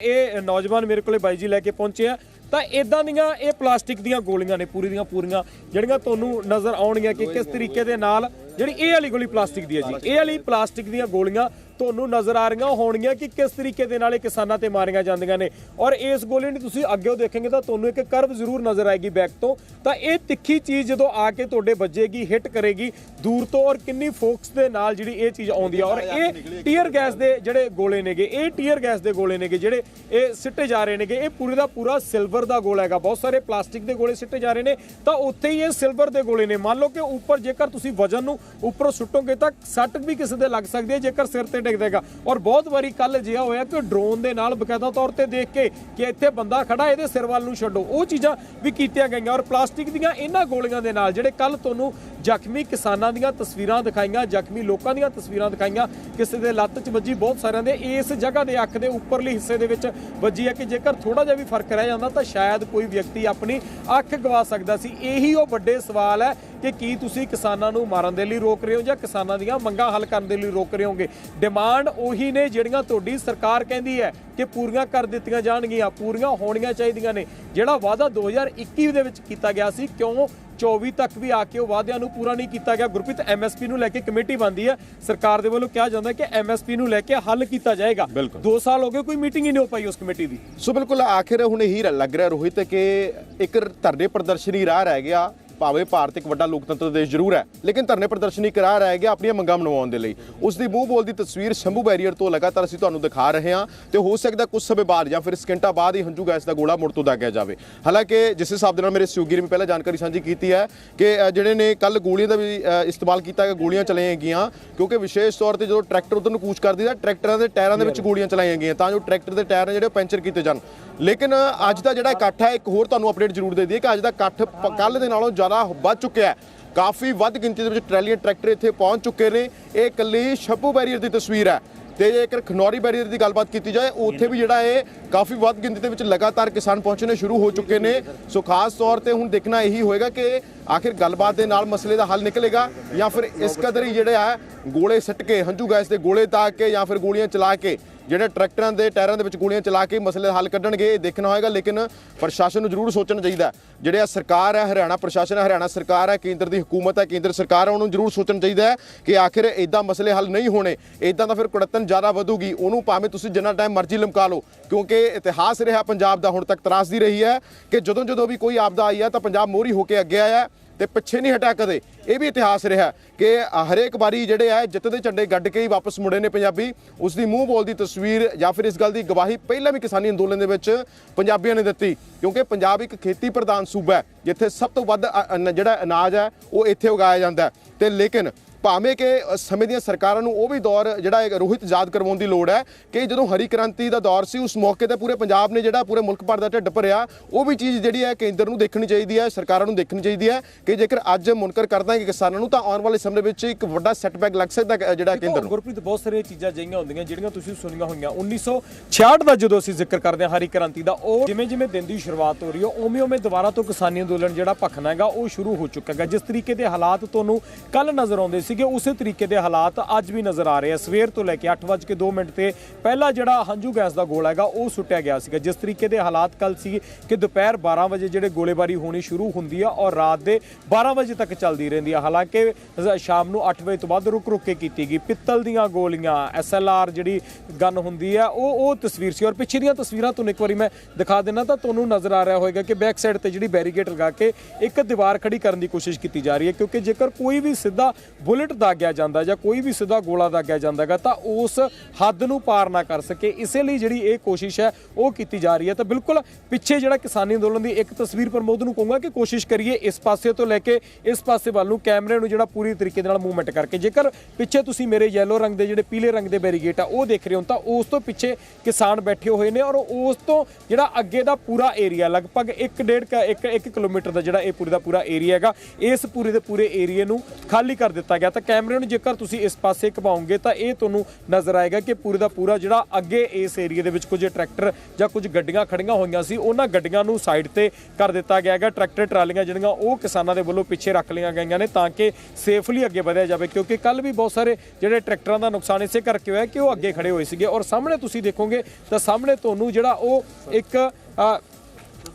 ਇਹ ਨੌਜਵਾਨ ਮੇਰੇ ਕੋਲੇ ਬਾਈ ਜੀ ਲੈ ਕੇ ਪਹੁੰਚੇ ਆ। ਤਾਂ ਇਦਾਂ ਦੀਆਂ ਇਹ ਪਲਾਸਟਿਕ ਦੀਆਂ ਗੋਲੀਆਂ ਨੇ, ਪੂਰੀ ਦੀਆਂ ਪੂਰੀਆਂ, ਜਿਹੜੀਆਂ ਤੁਹਾਨੂੰ ਨਜ਼ਰ ਆਉਣਗੀਆਂ ਕਿ ਕਿਸ ਤਰੀਕੇ ਦੇ ਨਾਲ ਜਿਹੜੀ ਇਹ ਵਾਲੀ ਗੋਲੀ ਪਲਾਸਟਿਕ ਦੀ ਹੈ ਜੀ, ਇਹ ਵਾਲੀ ਪਲਾਸਟਿਕ ਦੀਆਂ ਗੋਲੀਆਂ ਤੁਹਾਨੂੰ ਨਜ਼ਰ ਆ ਰਹੀਆਂ ਹੋਣਗੀਆਂ ਕਿ ਕਿਸ ਤਰੀਕੇ ਦੇ ਨਾਲ ਇਹ ਕਿਸਾਨਾਂ ਤੇ ਮਾਰੀਆਂ ਜਾਂਦੀਆਂ ਨੇ। ਔਰ ਇਸ ਗੋਲੀ ਨੂੰ ਤੁਸੀਂ ਅੱਗੇ ਦੇਖੋਗੇ ਤਾਂ ਤੁਹਾਨੂੰ ਇੱਕ ਕਰਵ ਜ਼ਰੂਰ ਨਜ਼ਰ ਆਏਗੀ ਬੈਕ ਤੋਂ। ਤਾਂ ਇਹ ਤਿੱਖੀ ਚੀਜ਼ ਜਦੋਂ ਆ ਕੇ ਤੁਹਾਡੇ ਵੱਜੇਗੀ, ਹਿੱਟ ਕਰੇਗੀ ਦੂਰ ਤੋਂ ਔਰ ਕਿੰਨੀ ਫੋਕਸ ਦੇ ਨਾਲ ਜਿਹੜੀ ਇਹ ਚੀਜ਼ ਆਉਂਦੀ ਆ। ਔਰ ਇਹ ਟੀਅਰ ਗੈਸ ਦੇ ਜਿਹੜੇ ਗੋਲੇ ਨੇਗੇ, ਇਹ ਟੀਅਰ ਗੈਸ ਦੇ ਗੋਲੇ ਨੇਗੇ ਜਿਹੜੇ ਇਹ ਸਿੱਟੇ ਜਾ ਰਹੇ ਨੇਗੇ। ਇਹ ਪੂਰੇ ਦਾ ਪੂਰਾ ਸਿਲਵਰ ਦਾ ਗੋਲਾ ਹੈਗਾ। ਬਹੁਤ ਸਾਰੇ ਪਲਾਸਟਿਕ ਦੇ ਗੋਲੇ ਸਿੱਟੇ ਜਾ ਰਹੇ ਨੇ। ਤਾਂ ਉੱਥੇ ਹੀ ਇਹ ਸਿਲਵਰ ਦੇ ਗੋਲੇ ਨੇ। ਮੰਨ ਲਓ ਕਿ ਉੱਪਰ ਜੇਕਰ ਤੁਸੀਂ ਵਜਨ ਨੂੰ ਉੱਪਰੋਂ ਸੁੱਟੋਗੇ ਤਾਂ ਸੱਟ ਵੀ ਕਿਸੇ ਦੇ ਲੱਗ ਸਕਦੀ ਹੈ। ਜੇਕਰ ਸਿਰ ਤੇ ਡਿੱਗਦੇਗਾ ਔਰ ਬਹੁਤ ਵਾਰੀ ਕੱਲ ਜਿਹਾ ਹੋਇਆ ਕਿ ਡਰੋਨ ਦੇ ਨਾਲ ਬਕਾਇਦਾ ਤੌਰ ਤੇ ਦੇਖ ਕੇ ਕਿ ਇੱਥੇ ਬੰਦਾ ਖੜਾ, ਇਹਦੇ ਸਿਰ ਵੱਲ ਨੂੰ ਛੱਡੋ। ਉਹ ਚੀਜ਼ਾਂ ਵੀ ਕੀਤੀਆਂ ਗਈਆਂ ਔਰ ਪਲਾਸਟਿਕ ਦੀਆਂ ਇਹਨਾਂ ਗੋਲੀਆਂ ਦੇ ਨਾਲ ਜਿਹੜੇ ਕੱਲ ਤੁਹਾਨੂੰ ਜ਼ਖਮੀ ਕਿਸਾਨਾਂ ਦੀਆਂ ਤਸਵੀਰਾਂ ਦਿਖਾਈਆਂ, ਜ਼ਖਮੀ ਲੋਕਾਂ ਦੀਆਂ ਤਸਵੀਰਾਂ ਦਿਖਾਈਆਂ, ਕਿਸੇ ਦੇ ਲੱਤ 'ਚ ਵੱਜੀ ਬਹੁਤ ਸਾਰਿਆਂ ਦੇ, ਇਸ ਜਗ੍ਹਾ ਦੇ ਅੱਖ ਦੇ ਉੱਪਰਲੇ ਹਿੱਸੇ ਦੇ ਵਿੱਚ ਵੱਜੀ ਹੈ ਕਿ ਜੇਕਰ ਥੋੜਾ ਜਿਹਾ ਵੀ ਫ਼ਰਕ ਰਹਿ ਜਾਂਦਾ ਤਾਂ ਸ਼ਾਇਦ ਕੋਈ ਵਿਅਕਤੀ ਆਪਣੀ ਅੱਖ ਗਵਾ ਸਕਦਾ ਸੀ। ਇਹੀ ਉਹ ਵੱਡੇ ਸਵਾਲ ਹੈ ਕਿ ਕੀ ਤੁਸੀਂ ਕਿਸਾਨਾਂ ਨੂੰ ਮਾਰਨ ਦੇ ਲਈ ਰੋਕ ਰਹੇ ਹੋ ਜਾਂ ਕਿਸਾਨਾਂ ਦੀਆਂ ਮੰਗਾਂ ਹੱਲ ਕਰਨ ਦੇ ਲਈ ਰੋਕ ਰਹੇ ਹੋਗੇ? ਡਿਮਾਂਡ ਉਹੀ ਨੇ ਜਿਹੜੀਆਂ ਤੁਹਾਡੀ ਸਰਕਾਰ ਕਹਿੰਦੀ ਹੈ ਕਿ ਪੂਰੀਆਂ ਕਰ ਦਿੱਤੀਆਂ ਜਾਣਗੀਆਂ ਪੂਰੀਆਂ ਹੋਣੀਆਂ ਚਾਹੀਦੀਆਂ ਨੇ। ਜਿਹੜਾ ਵਾਅਦਾ 2021 ਦੇ ਵਿੱਚ ਕੀਤਾ ਗਿਆ ਸੀ ਕਿਉਂ 24 ਤੱਕ ਵੀ ਆ ਕੇ ਉਹ ਵਾਅਦਿਆਂ ਨੂੰ ਪੂਰਾ ਨਹੀਂ ਕੀਤਾ ਗਿਆ? ਗੁਰਪ੍ਰੀਤ ਐਮਐਸਪੀ ਨੂੰ ਲੈ ਕੇ ਕਮੇਟੀ ਬਣਦੀ ਹੈ। ਸਰਕਾਰ ਦੇ ਵੱਲੋਂ ਕਿਹਾ ਜਾਂਦਾ ਕਿ ਐਮਐਸਪੀ ਨੂੰ ਲੈ ਕੇ ਹੱਲ ਕੀਤਾ ਜਾਏਗਾ। 2 ਸਾਲ ਹੋ ਗਏ ਕੋਈ ਮੀਟਿੰਗ ਹੀ ਨਹੀਂ ਹੋ ਪਾਈ ਉਸ ਕਮੇਟੀ ਦੀ। ਸੋ ਬਿਲਕੁਲ ਆਖਿਰ ਹੁਣ ਇਹੀ ਲੱਗ ਰਿਹਾ ਰੋਹਿਤ ਕਿ ਇੱਕ ਧਰਨੇ ਪ੍ਰਦਰਸ਼ਨੀ ਰਾਹ ਰਹਿ ਗਿਆ। ਭਾਵੇਂ ਭਾਰਤ ਇੱਕ ਵੱਡਾ ਲੋਕਤੰਤਰ ਦੇਸ਼ ਜ਼ਰੂਰ ਹੈ, ਲੇਕਿਨ ਧਰਨੇ ਪ੍ਰਦਰਸ਼ਨੀ ਕਰਾ ਰਹਿ ਗਿਆ ਆਪਣੀਆਂ ਮੰਗਾਂ ਮਨਵਾਉਣ ਦੇ ਲਈ। ਉਸ ਦੀ ਮੂੰਹ ਬੋਲ ਦੀ ਤਸਵੀਰ ਸ਼ੰਭੂ ਬੈਰੀਅਰ ਤੋਂ ਲਗਾਤਾਰ ਅਸੀਂ ਤੁਹਾਨੂੰ ਦਿਖਾ ਰਹੇ ਹਾਂ ਤੇ ਹੋ ਸਕਦਾ ਕੁਝ ਸਮੇਂ ਬਾਅਦ ਜਾਂ ਫਿਰ ਸਕਿੰਟਾਂ ਬਾਅਦ ਹੀ ਹੰਝੂ ਗੈਸ ਦਾ ਗੋਲਾ ਮੁੜ ਤੋਂ ਦਾਗਿਆ ਜਾਵੇ। ਹਾਲਾਂਕਿ ਜਿਸ ਹਿਸਾਬ ਦੇ ਨਾਲ ਮੇਰੇ ਸਹਿਯੋਗੀ ਨੇ ਪਹਿਲਾਂ ਜਾਣਕਾਰੀ ਸਾਂਝੀ ਕੀਤੀ ਹੈ ਕਿ ਜਿਹੜੇ ਨੇ ਕੱਲ ਗੋਲੀਆਂ ਦਾ ਵੀ ਇਸਤੇਮਾਲ ਕੀਤਾ ਗਿਆ, ਗੋਲੀਆਂ ਚਲਾਈਆਂ ਗਈਆਂ, ਕਿਉਂਕਿ ਵਿਸ਼ੇਸ਼ ਤੌਰ ਤੇ ਜਦੋਂ ਟਰੈਕਟਰ ਉਧਰ ਨੂੰ ਕੂਚ ਕਰਦੀ ਤਾਂ ਟਰੈਕਟਰਾਂ ਦੇ ਟਾਇਰਾਂ ਦੇ ਵਿੱਚ ਗੋਲੀਆਂ ਚਲਾਈਆਂ ਗਈਆਂ, ਤਾਂ ਜੋ ਟਰੈਕਟਰ ਦੇ ਟਾਇਰ ਨੇ ਜਿਹੜੇ ਉਹ ਪੈਂਚਰ ਕੀਤੇ ਜਾਣ। ਲੇਕਿਨ ਅੱਜ ਦਾ ਜਿਹੜਾ ਇਕੱਠ ਹੈ, ਇੱਕ ਹੋਰ ਤੁਹਾਨੂੰ ਅਪਡੇਟ ਜ਼ਰੂਰ ਦੇ ਦਈਏ ਕਿ ਅੱਜ ਦਾ ਇਕੱਠ ਕੱਲ ਦੇ ਨਾਲੋਂ ਜ਼ਿਆਦਾ ਵੱਧ ਚੁੱਕਿਆ ਹੈ। ਕਾਫੀ ਵੱਧ ਗਿਣਤੀ ਦੇ ਵਿੱਚ ਟਰੈਲੀਆਂ, ਟਰੈਕਟਰ ਇੱਥੇ ਪਹੁੰਚ ਚੁੱਕੇ ਨੇ। ਇਹ ਇਕੱਲੀ ਛੱਪੂ ਬੈਰੀਅਰ ਦੀ ਤਸਵੀਰ ਹੈ। ਤੇ ਜੇਕਰ ਖਨੌਰੀ ਬੈਰੀਅਰ ਦੀ ਗੱਲਬਾਤ ਕੀਤੀ ਜਾਏ, ਉੱਥੇ ਵੀ ਜਿਹੜਾ ਇਹ ਕਾਫੀ ਵੱਧ ਗਿਣਤੀ ਦੇ ਵਿੱਚ ਲਗਾਤਾਰ ਕਿਸਾਨ ਪਹੁੰਚਣੇ ਸ਼ੁਰੂ ਹੋ ਚੁੱਕੇ ਨੇ। ਸੋ ਖਾਸ ਤੌਰ ਤੇ ਹੁਣ ਦੇਖਣਾ ਇਹੀ ਹੋਏਗਾ ਕਿ ਆਖਿਰ ਗੱਲਬਾਤ ਦੇ ਨਾਲ ਮਸਲੇ ਦਾ ਹੱਲ ਨਿਕਲੇਗਾ ਜਾਂ ਫਿਰ ਇਸ ਕਦਰ ਹੀ ਜਿਹੜਾ ਹੈ, ਗੋਲੇ ਸੱਟ ਕੇ, ਹੰਝੂ ਗੈਸ ਦੇ ਗੋਲੇ ਦਾਗ ਕੇ ਜਾਂ ਫਿਰ ਗੋਲੀਆਂ ਚਲਾ ਕੇ ਜਿਹੜੇ ਟਰੈਕਟਰਾਂ ਦੇ ਟਾਇਰਾਂ ਦੇ ਵਿੱਚ ਗੋਲੀਆਂ ਚਲਾ ਕੇ ਮਸਲੇ ਹੱਲ ਕੱਢਣਗੇ, ਇਹ ਦੇਖਣਾ ਹੋਏਗਾ, ਲੇਕਿਨ ਪ੍ਰਸ਼ਾਸਨ ਨੂੰ ਜ਼ਰੂਰ ਸੋਚਣਾ ਚਾਹੀਦਾ ਹੈ। ਜਿਹੜੇ ਆ ਸਰਕਾਰ ਹੈ, ਹਰਿਆਣਾ ਪ੍ਰਸ਼ਾਸਨ ਹੈ, ਹਰਿਆਣਾ ਸਰਕਾਰ ਹੈ, ਕੇਂਦਰ ਦੀ ਹਕੂਮਤ ਹੈ, ਕੇਂਦਰ ਸਰਕਾਰ ਹੈ, ਉਹਨੂੰ ਜ਼ਰੂਰ ਸੋਚਣਾ ਚਾਹੀਦਾ ਹੈ ਕਿ ਆਖਿਰ ਇਦਾਂ ਮਸਲੇ ਹੱਲ ਨਹੀਂ ਹੋਣੇ ਇਦਾਂ ਤਾਂ ਫਿਰ ਕੁੜੱਤਨ ਜ਼ਿਆਦਾ ਵਧੂਗੀ, ਉਹਨੂੰ ਭਾਵੇਂ ਤੁਸੀਂ ਜਿੰਨਾ ਟਾਈਮ ਮਰਜ਼ੀ ਲਮਕਾ ਲਓ, ਕਿਉਂਕਿ ਇਤਿਹਾਸ ਰਿਹਾ ਪੰਜਾਬ ਦਾ ਹੁਣ ਤੱਕ ਤਰਾਸਦੀ ਰਹੀ ਹੈ ਕਿ ਜਦੋਂ ਜਦੋਂ ਵੀ ਕੋਈ ਆਪਦਾ ਆਈ ਹੈ ਤਾਂ ਪੰਜਾਬ ਮੋਹਰੀ ਹੋ ਕੇ ਅੱਗੇ ਆਇਆ ਤੇ ਪਿੱਛੇ ਨਹੀਂ ਹਟਿਆ ਕਦੇ। ਇਹ ਵੀ ਇਤਿਹਾਸ ਰਿਹਾ ਕਿ ਹਰੇਕ ਵਾਰੀ ਜਿਹੜੇ ਆ, ਜਿੱਤ ਦੇ ਝੰਡੇ ਗੱਡ ਕੇ ਹੀ ਵਾਪਸ ਮੁੜੇ ਨੇ ਪੰਜਾਬੀ। ਉਸ ਦੀ ਮੂੰਹ ਬੋਲ ਦੀ ਤਸਵੀਰ ਜਾਂ ਫਿਰ ਇਸ ਗੱਲ ਦੀ ਗਵਾਹੀ ਪਹਿਲਾਂ ਵੀ ਕਿਸਾਨੀ ਅੰਦੋਲਨ ਦੇ ਵਿੱਚ ਪੰਜਾਬੀਆਂ ਨੇ ਦਿੱਤੀ। ਕਿਉਂਕਿ ਪੰਜਾਬ ਇੱਕ ਖੇਤੀ ਪ੍ਰਧਾਨ ਸੂਬਾ ਹੈ, ਜਿੱਥੇ ਸਭ ਤੋਂ ਵੱਧ ਅ- ਜਿਹੜਾ ਅਨਾਜ ਹੈ, ਉਹ ਇੱਥੇ ਉਗਾਇਆ ਜਾਂਦਾ ਹੈ। ਤੇ ਲੇਕਿਨ ਭਾਵੇਂ ਕਿ ਸਮੇਂ ਦੀਆਂ ਸਰਕਾਰਾਂ ਨੂੰ ਉਹ ਵੀ ਦੌਰ ਜਿਹੜਾ ਰੋਹਿਤ ਯਾਦ ਕਰਵਾਉਣ ਦੀ ਲੋੜ ਹੈ ਕਿ ਜਦੋਂ ਹਰੀ ਕ੍ਰਾਂਤੀ ਦਾ ਦੌਰ ਸੀ ਉਸ ਮੌਕੇ ਤੇ ਪੂਰੇ ਪੰਜਾਬ ਨੇ ਜਿਹੜਾ ਪੂਰੇ ਮੁਲਕ ਭਰ ਦਾ ਢਿੱਡ ਭਰਿਆ ਉਹ ਵੀ ਚੀਜ਼ ਜਿਹੜੀ ਹੈ ਕੇਂਦਰ ਨੂੰ ਦੇਖਣੀ ਚਾਹੀਦੀ ਹੈ ਸਰਕਾਰਾਂ ਨੂੰ ਦੇਖਣੀ ਚਾਹੀਦੀ ਹੈ ਕਿ ਜੇਕਰ ਅੱਜ ਮੁਨਕਰ ਕਰਦਾ ਹੈ ਕਿ ਕਿਸਾਨਾਂ ਨੂੰ ਤਾਂ ਆਉਣ ਵਾਲੇ ਸਮੇਂ ਵਿੱਚ ਇੱਕ ਵੱਡਾ ਸੈਟਬੈਕ ਲੱਗ ਸਕਦਾ ਹੈ ਜਿਹੜਾ ਕੇਂਦਰ ਨੂੰ। ਗੁਰਪ੍ਰੀਤ ਬਹੁਤ ਸਾਰੀਆਂ ਚੀਜ਼ਾਂ ਜਿਹੀਆਂ ਹੁੰਦੀਆਂ ਜਿਹੜੀਆਂ ਤੁਸੀਂ ਸੁਣੀਆਂ ਹੋਈਆਂ। 1966 ਦਾ ਜਦੋਂ ਅਸੀਂ ਜ਼ਿਕਰ ਕਰਦੇ ਹਾਂ ਹਰੀ ਕ੍ਰਾਂਤੀ ਦਾ ਉਹ ਜਿਵੇਂ ਜਿਵੇਂ ਦਿਨ ਦੀ ਸ਼ੁਰੂਆਤ ਹੋ ਰਹੀ ਹੈ ਉਵੇਂ ਉਵੇਂ ਦੁਬਾਰਾ ਤੋਂ ਕਿਸਾਨੀ ਅੰਦੋਲਨ ਜਿਹੜਾ ਭਖਣਾ ਹੈਗਾ ਉਹ ਸ਼ੁਰੂ ਹੋ ਚੁੱਕਾ ਹੈਗਾ। ਜਿਸ ਤਰੀਕੇ ਦੇ ਹਾਲਾਤ ਤੁਹਾਨੂੰ ਕੱਲ ਨਜ਼ਰ ਆਉਂਦੇ ਸੀਗੇ, ਉਸੇ ਤਰੀਕੇ ਦੇ ਹਾਲਾਤ ਅੱਜ ਵੀ ਨਜ਼ਰ ਆ ਰਹੇ ਆ। ਸਵੇਰ ਤੋਂ ਲੈ ਕੇ 8:02 ਮਿੰਟ ਤੇ ਪਹਿਲਾ ਜਿਹੜਾ ਹੰਝੂ ਗੈਸ ਦਾ ਗੋਲਾ ਹੈਗਾ, ਉਹ ਸੁੱਟਿਆ ਗਿਆ ਸੀਗਾ। ਜਿਸ ਤਰੀਕੇ ਦੇ ਹਾਲਾਤ ਕੱਲ ਸੀ ਕਿ ਦੁਪਹਿਰ 12 ਵਜੇ ਜਿਹੜੇ ਗੋਲੇਬਾਰੀ ਹੋਣੀ ਸ਼ੁਰੂ ਹੁੰਦੀ ਆ ਔਰ ਰਾਤ ਦੇ 12 ਵਜੇ ਤੱਕ ਚੱਲਦੀ ਰਹਿੰਦੀ ਆ। ਹਾਲਾਂਕਿ ਸ਼ਾਮ ਨੂੰ 8 ਵਜੇ ਤੋਂ ਬਾਅਦ ਰੁਕ ਰੁਕ ਕੇ ਕੀਤੀ ਗਈ। ਪਿੱਤਲ ਦੀਆਂ ਗੋਲੀਆਂ ਐਸਐਲਆਰ ਜਿਹੜੀ ਗਨ ਹੁੰਦੀ ਆ, ਉਹ ਉਹ ਤਸਵੀਰ ਸੀ। ਔਰ ਪਿੱਛੇ ਦੀਆਂ ਤਸਵੀਰਾਂ ਤੁਹਾਨੂੰ ਇੱਕ ਵਾਰੀ ਮੈਂ ਦਿਖਾ ਦਿੰਦਾ ਤਾਂ ਤੁਹਾਨੂੰ ਨਜ਼ਰ ਆ ਰਿਹਾ ਹੋਵੇਗਾ ਕਿ ਬੈਕ ਸਾਈਡ ਤੇ ਜਿਹੜੀ ਬੈਰੀਕੇਡ ਲਗਾ ਕੇ ਇੱਕ ਦੀਵਾਰ ਖੜੀ ਕਰਨ ਦੀ ਕੋਸ਼ਿਸ਼ ਕੀਤੀ ਜਾ ਰਹੀ ਹੈ, ਕਿਉਂਕਿ ਜੇਕਰ ਕੋਈ ਵੀ ਸਿੱਧਾ ਬੁਲਟ ਦਾਗਿਆ ਜਾਂਦਾ ਜਾਂ ਕੋਈ ਵੀ ਸਿੱਧਾ ਗੋਲਾ ਦਾਗਿਆ ਜਾਂਦਾਗਾ ਤਾਂ ਉਸ ਹੱਦ ਨੂੰ ਪਾਰ ਨਾ ਕਰ ਸਕੇ। ਇਸੇ ਲਈ ਜਿਹੜੀ ਇਹ ਕੋਸ਼ਿਸ਼ ਹੈ, ਉਹ ਕੀਤੀ ਜਾ ਰਹੀ ਹੈ। ਤਾਂ ਬਿਲਕੁਲ ਪਿੱਛੇ ਜਿਹੜਾ ਕਿਸਾਨੀ ਅੰਦੋਲਨ ਦੀ ਇੱਕ ਤਸਵੀਰ ਪ੍ਰਮੋਦ ਨੂੰ ਕਹੂੰਗਾ ਕਿ ਕੋਸ਼ਿਸ਼ ਕਰੀਏ ਇਸ ਪਾਸੇ ਤੋਂ ਲੈ ਕੇ ਇਸ ਪਾਸੇ ਵੱਲ ਨੂੰ ਕੈਮਰੇ ਨੂੰ ਜਿਹੜਾ ਪੂਰੀ ਤਰੀਕੇ ਨਾਲ ਮੂਵਮੈਂਟ ਕਰਕੇ। ਜੇਕਰ ਪਿੱਛੇ ਤੁਸੀਂ ਮੇਰੇ ਯੈਲੋ ਰੰਗ ਦੇ ਜਿਹੜੇ ਪੀਲੇ ਰੰਗ ਦੇ ਬੈਰੀਗੇਟ ਆ, ਉਹ ਦੇਖ ਰਹੇ ਹੋ ਤਾਂ ਉਸ ਤੋਂ ਪਿੱਛੇ ਕਿਸਾਨ ਬੈਠੇ ਹੋਏ ਨੇ ਔਰ ਉਸ ਤੋਂ ਜਿਹੜਾ ਅੱਗੇ ਦਾ ਪੂਰਾ ਏਰੀਆ ਲਗਭਗ 1.5 1 1 ਕਿਲੋਮੀਟਰ ਦਾ ਜਿਹੜਾ ਇਹ ਪੂਰੇ ਦਾ ਪੂਰਾ ਏਰੀਆ ਹੈਗਾ, ਇਸ ਪੂਰੇ ਦੇ ਪੂਰੇ ਏਰੀਏ ਨੂੰ ਖਾਲੀ ਕਰ ਦਿੱਤਾ ਗਿਆ। ਗਿਆ ਤਾਂ ਕੈਮਰੇ ਨੂੰ ਜੇਕਰ ਤੁਸੀਂ ਇਸ ਪਾਸੇ ਘਮਾਓਗੇ ਤਾਂ ਇਹ ਤੁਹਾਨੂੰ ਨਜ਼ਰ ਆਏਗਾ ਕਿ ਪੂਰੇ ਦਾ ਪੂਰਾ ਜਿਹੜਾ ਅੱਗੇ ਇਸ ਏਰੀਆ ਦੇ ਵਿੱਚ ਕੁਝ ਟਰੈਕਟਰ ਜਾਂ ਕੁਝ ਗੱਡੀਆਂ ਖੜੀਆਂ ਹੋਈਆਂ ਸੀ, ਉਹਨਾਂ ਗੱਡੀਆਂ ਨੂੰ ਸਾਈਡ ਤੇ ਕਰ ਦਿੱਤਾ ਗਿਆ ਹੈਗਾ। ਟਰੈਕਟਰ, ਟਰਾਲੀਆਂ ਜਿਹੜੀਆਂ, ਉਹ ਕਿਸਾਨਾਂ ਦੇ ਵੱਲੋਂ ਪਿੱਛੇ ਰੱਖ ਲਈਆਂ ਗਈਆਂ ਨੇ ਤਾਂ ਕਿ ਸੇਫਲੀ ਅੱਗੇ ਵਧਿਆ ਜਾਵੇ, ਕਿਉਂਕਿ ਕੱਲ ਵੀ ਬਹੁਤ ਸਾਰੇ ਜਿਹੜੇ ਟਰੈਕਟਰਾਂ ਦਾ ਨੁਕਸਾਨ ਇਸੇ ਕਰਕੇ ਹੋਇਆ ਕਿ ਉਹ ਅੱਗੇ ਖੜੇ ਹੋਏ ਸੀਗੇ। ਔਰ ਸਾਹਮਣੇ ਤੁਸੀਂ ਦੇਖੋਗੇ ਤਾਂ ਸਾਹਮਣੇ ਤੁਹਾਨੂੰ ਜਿਹੜਾ ਉਹ ਇੱਕ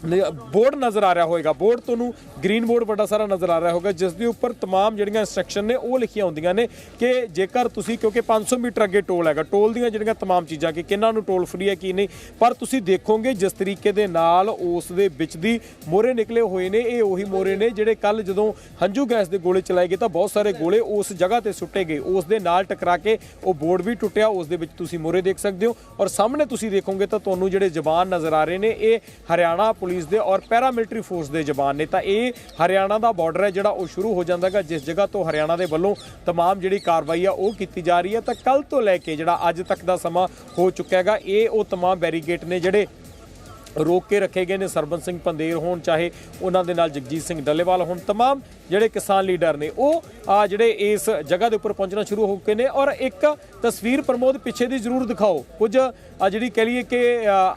ਬੋਰਡ ਨਜ਼ਰ ਆ ਰਿਹਾ ਹੋਵੇਗਾ ਬੋਰਡ ਤੁਹਾਨੂੰ ਗ੍ਰੀਨ ਬੋਰਡ ਵੱਡਾ ਸਾਰਾ ਨਜ਼ਰ ਆ ਰਿਹਾ ਹੋਵੇਗਾ ਜਿਸ ਦੇ ਉੱਪਰ तमाम ਜਿਹੜੀਆਂ ਇਨਸਟਰਕਸ਼ਨ ਨੇ ਉਹ ਲਿਖੀਆਂ ਹੁੰਦੀਆਂ ਨੇ ਕਿ ਜੇਕਰ ਤੁਸੀਂ ਕਿਉਂਕਿ 500 ਮੀਟਰ ਅੱਗੇ ਟੋਲ ਹੈਗਾ ਟੋਲ ਦੀਆਂ ਜਿਹੜੀਆਂ तमाम ਚੀਜ਼ਾਂ ਕਿ ਕਿੰਨਾਂ ਨੂੰ ਟੋਲ ਫ੍ਰੀ ਹੈ ਕੀ ਨਹੀਂ ਪਰ ਤੁਸੀਂ ਦੇਖੋਗੇ ਜਿਸ ਤਰੀਕੇ ਦੇ ਨਾਲ ਉਸ ਦੇ ਵਿੱਚ ਦੀ ਮੋਰੇ ਨਿਕਲੇ ਹੋਏ ਨੇ ਇਹ ਉਹੀ ਮੋਰੇ ਨੇ ਜਿਹੜੇ ਕੱਲ ਜਦੋਂ ਹੰਝੂ ਗੈਸ ਦੇ ਗੋਲੇ ਚਲਾਏ ਗਏ ਤਾਂ ਬਹੁਤ ਸਾਰੇ ਗੋਲੇ ਉਸ ਜਗ੍ਹਾ ਤੇ ਸੁੱਟੇ ਗਏ ਉਸ ਦੇ ਨਾਲ ਟਕਰਾ ਕੇ ਉਹ ਬੋਰਡ ਵੀ ਟੁੱਟਿਆ ਉਸ ਦੇ ਵਿੱਚ ਤੁਸੀਂ ਮੋਰੇ ਦੇਖ ਸਕਦੇ ਹੋ ਔਰ ਸਾਹਮਣੇ ਤੁਸੀਂ ਦੇਖੋਗੇ ਤਾਂ ਤੁਹਾਨੂੰ ਜਿਹੜੇ ਜਵਾਨ ਨਜ਼ਰ ਆ ਰਹੇ ਨੇ ਇਹ ਹਰਿਆਣਾ ਪੁਲਿਸ ਦੇ ਔਰ ਪੈਰਾਮਿਲਟਰੀ ਫੋਰਸ ਦੇ ਜਵਾਨ ਨੇ ਤਾਂ ਇਹ ਹਰਿਆਣਾ ਦਾ ਬਾਰਡਰ ਹੈ ਜਿਹੜਾ ਉਹ ਸ਼ੁਰੂ ਹੋ ਜਾਂਦਾ ਹੈਗਾ ਜਿਸ ਜਗ੍ਹਾ ਤੋਂ ਹਰਿਆਣਾ ਦੇ ਵੱਲੋਂ तमाम ਜਿਹੜੀ ਕਾਰਵਾਈ ਆ ਉਹ ਕੀਤੀ ਜਾ ਰਹੀ ਹੈ ਤਾਂ ਕੱਲ ਤੋਂ ਲੈ ਕੇ ਜਿਹੜਾ ਅੱਜ ਤੱਕ ਦਾ ਸਮਾਂ ਹੋ ਚੁੱਕਾ ਹੈਗਾ ਇਹ ਉਹ तमाम ਬੈਰੀਗੇਟ ਨੇ ਜਿਹੜੇ ਰੋਕ ਕੇ ਰੱਖੇ ਗਏ ਨੇ ਸਰਬਨ ਸਿੰਘ ਪੰਦੇਰ ਹੋਣ ਚਾਹੇ ਉਹਨਾਂ ਦੇ ਨਾਲ ਜਗਜੀਤ ਸਿੰਘ ਡੱਲੇਵਾਲ ਹੋਣ तमाम ਜਿਹੜੇ ਕਿਸਾਨ ਲੀਡਰ ਨੇ ਉਹ ਆ ਜਿਹੜੇ ਇਸ ਜਗ੍ਹਾ ਦੇ ਉੱਪਰ ਪਹੁੰਚਣਾ ਸ਼ੁਰੂ ਹੋ ਗਏ ਨੇ ਔਰ ਇੱਕ ਤਸਵੀਰ ਪ੍ਰਮੋਦ ਪਿੱਛੇ ਦੀ ਜ਼ਰੂਰ ਦਿਖਾਓ ਕੁਝ ਆ ਜਿਹੜੀ ਕਹ ਲਈਏ ਕਿ ਆ,